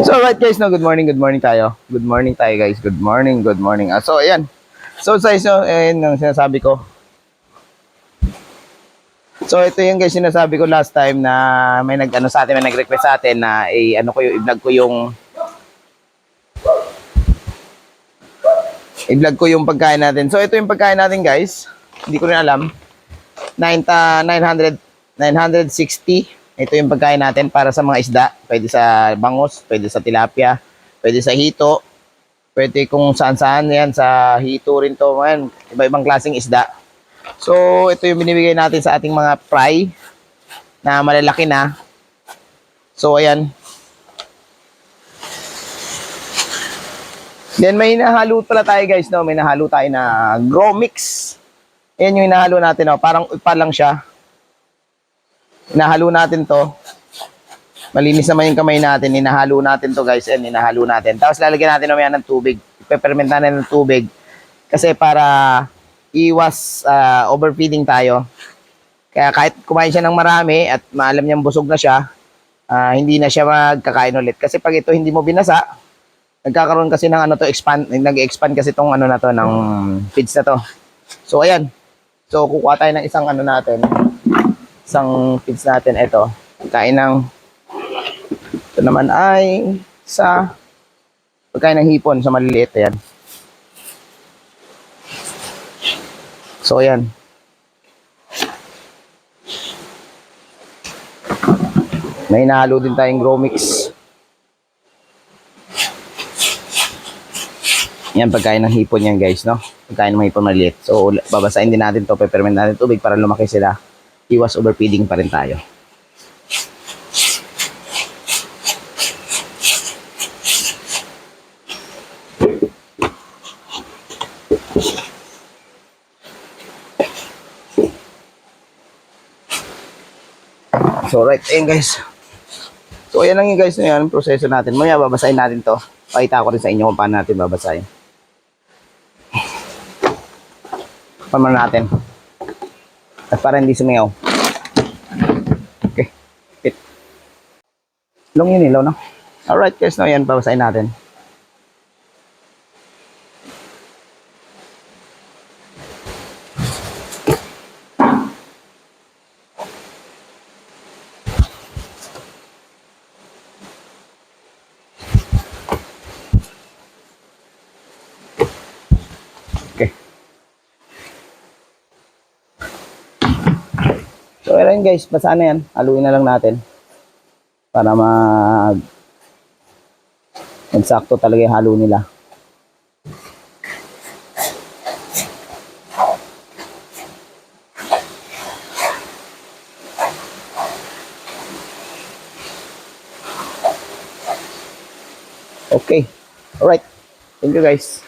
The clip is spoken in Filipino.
So right guys, no, good morning, good morning tayo. Good morning tayo guys. Good morning, good morning. Ah, so ayan. So sa so, ayan ang sinasabi ko. So ito yung guys sinasabi ko last time na may nag-ano sa atin, may nag-request sa atin na i ano ko yung i-vlog ko yung i-vlog ko yung pagkain natin. So ito yung pagkain natin guys. Hindi ko rin alam. 9 ta 900 960 ito yung pagkain natin para sa mga isda. Pwede sa bangus, pwede sa tilapia, pwede sa hito, pwede kung saan-saan yan. Sa hito rin to. Man. Iba-ibang klaseng isda. So, ito yung binibigay natin sa ating mga fry na malalaki na. So, ayan. Then, may hinahalo pala tayo guys, no? May nahalo tayo na grow mix. Ayan yung hinahalo natin, no? Parang upa lang siya. Hinahalo natin to. Malinis naman yung kamay natin. Hinahalo natin to guys. Ayan, hinahalo natin. Tapos lalagyan natin mamaya ng tubig. Ipeperment natin ng tubig. Kasi para iwas ah, overfeeding tayo. Kaya kahit kumain siya ng marami at maalam niyang busog na siya, ah, hindi na siya magkakain ulit. Kasi pag ito hindi mo binasa, nagkakaroon kasi ng ano to expand nag-expand kasi tong ano na to ng feeds na to. So ayan. So kukuha tayo ng isang ano natin. Isang feeds natin ito. Kain ng ito naman ay sa pagkain ng hipon sa maliliit ayan. So ayan. May nahalo din tayong grow mix. Yan, pagkain ng hipon yan guys, no? Pagkain ng hipon maliit. So, babasahin din natin to, peppermint natin tubig para lumaki sila. Iwas overfeeding pa rin tayo. So, right, ayun guys. So, ayan lang yung guys na yan, ang proseso natin. Mamaya babasahin natin to. Pakita ko rin sa inyo kung paano natin babasahin. Paano natin. At para hindi sumingaw. Okay. Pit. Long yun ilaw, no? Alright guys, no, yan, babasahin natin. So, ayan guys, basa na yan. Haluin na lang natin. Para mag... Magsakto talaga yung halo nila. Okay. Alright. Thank you guys.